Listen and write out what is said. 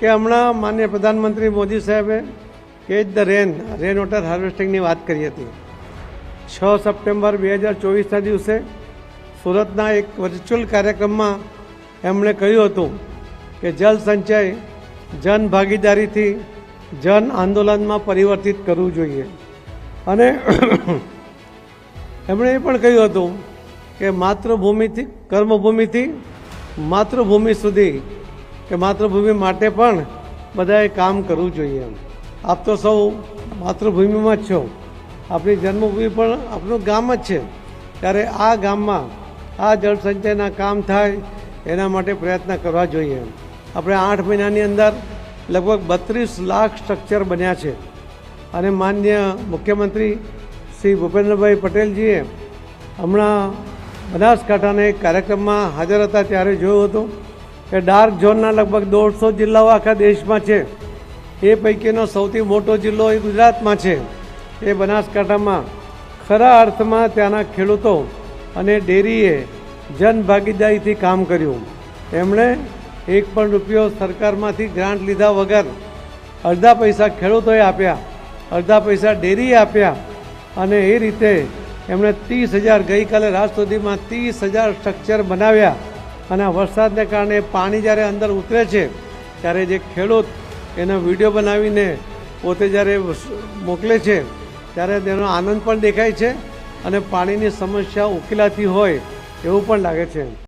કે હમણાં માન્ય પ્રધાનમંત્રી મોદી સાહેબે catch the rain rain water હાર્વેસ્ટિંગની વાત કરી હતી. છ સપ્ટેમ્બર બે હજાર ચોવીસના દિવસે સુરતના એક વર્ચ્યુઅલ કાર્યક્રમમાં એમણે કહ્યું હતું કે જલ સંચય જન ભાગીદારીથી જન આંદોલનમાં પરિવર્તિત કરવું જોઈએ. અને એમણે એ પણ કહ્યું હતું કે માતૃભૂમિથી, કર્મભૂમિથી માતૃભૂમિ સુધી કે માતૃભૂમિ માટે પણ બધાએ કામ કરવું જોઈએ એમ. આપ તો સૌ માતૃભૂમિમાં જ છો. આપણી જન્મભૂમિ પણ આપણું ગામ જ છે. ત્યારે આ ગામમાં આ જળસંચયના કામ થાય એના માટે પ્રયત્ન કરવા જોઈએ આપણે આઠ મહિનાની અંદર લગભગ બત્રીસ લાખ સ્ટ્રક્ચર બન્યા છે. અને માન્ય મુખ્યમંત્રી શ્રી ભૂપેન્દ્રભાઈ પટેલજીએ હમણાં બનાસકાંઠાના એક કાર્યક્રમમાં હાજર હતા ત્યારે જોયું હતું. કે ડાર્ક ઝોનના લગભગ દોઢસો જિલ્લાઓ આખા દેશમાં છે. એ પૈકીનો સૌથી મોટો જિલ્લો એ ગુજરાતમાં છે. એ બનાસકાંઠામાં ખરા અર્થમાં ત્યાંના ખેડૂતો અને ડેરીએ જન ભાગીદારીથી કામ કર્યું. એમણે એક પણ રૂપિયો સરકારમાંથી ગ્રાન્ટ લીધા વગર અડધા પૈસા ખેડૂતોએ આપ્યા, અડધા પૈસા ડેરીએ આપ્યા અને એ રીતે એમણે ત્રીસ હજાર ગઈકાલે રાત સુધીમાં ત્રીસ હજાર સ્ટ્રક્ચર બનાવ્યા. અને આ વરસાદને કારણે પાણી જ્યારે અંદર ઉતરે છે, ત્યારે જે ખેડૂત એનો વીડિયો બનાવીને પોતે જ્યારે મોકલે છે, ત્યારે તેનો આનંદ પણ દેખાય છે અને પાણીની સમસ્યા ઉકેલાતી હોય એવું પણ લાગે છે.